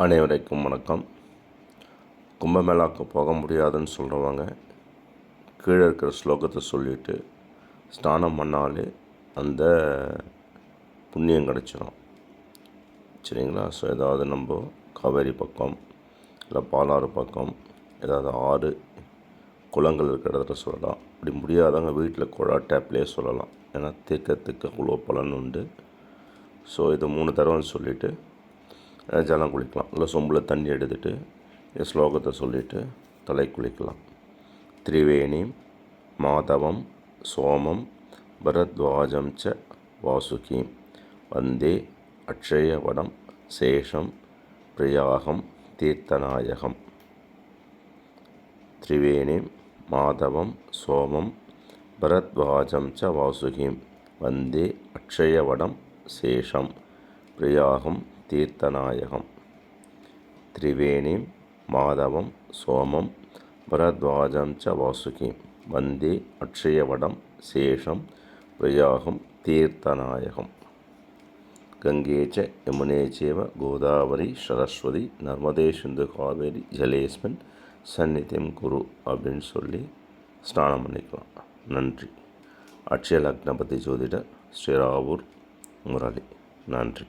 அனைவருக்கும் வணக்கம். கும்பமேளாவுக்கு போக முடியாதுன்னு சொல்கிறவங்க கீழே இருக்கிற ஸ்லோகத்தை சொல்லிவிட்டு ஸ்நானம் பண்ணாலே அந்த புண்ணியம் கிடச்சிடும் சரிங்களா? ஸோ ஏதாவது நம்ம காவேரி பக்கம் இல்லை பாலாறு பக்கம் ஏதாவது ஆறு குளங்கள் இருக்கிற இடத்துல சொல்லலாம். அப்படி முடியாதவங்க வீட்டில் குழா டேப்லேயே சொல்லலாம். ஏன்னா தீர்க்கத்துக்கு அவ்வளோ பலன் உண்டு. ஸோ இது மூணு தடவை சொல்லிவிட்டு ஜலம் குளிக்கலாம். இல்லை சொம்பில் தண்ணி எடுத்துட்டு இந்த ஸ்லோகத்தை சொல்லிவிட்டு தலை குளிக்கலாம். திரிவேணி மாதவம் சோமம் பரத்வாஜம் ச வாசுகி வந்தே அக்ஷயவடம் சேஷம் பிரியாகம் தீர்த்தநாயகம். திரிவேணி மாதவம் சோமம் பரத்வாஜம் ச வாசுகிம். வந்தே அக்ஷயவடம் சேஷம் பிரியாகம் தீர்த்தநாயகம். திரிவேணிம் மாதவம் சோமம் பரத்வாஜம் ச வாசுகி வந்தே அக்ஷயவடம் சேஷம் பிரயாகம் தீர்த்தநாயகம். கங்கேச்ச யமுனேச்சேவ கோதாவரி சரஸ்வதி நர்மதே சிந்து காவேரி ஜலேஸ்மின் சந்நிதியம் குரு அப்படின்னு சொல்லி ஸ்நானம் பண்ணிக்கலாம். நன்றி. அட்சய லக்னபதி ஜோதிடர் ஸ்ரீராவூர் முரளி. நன்றி.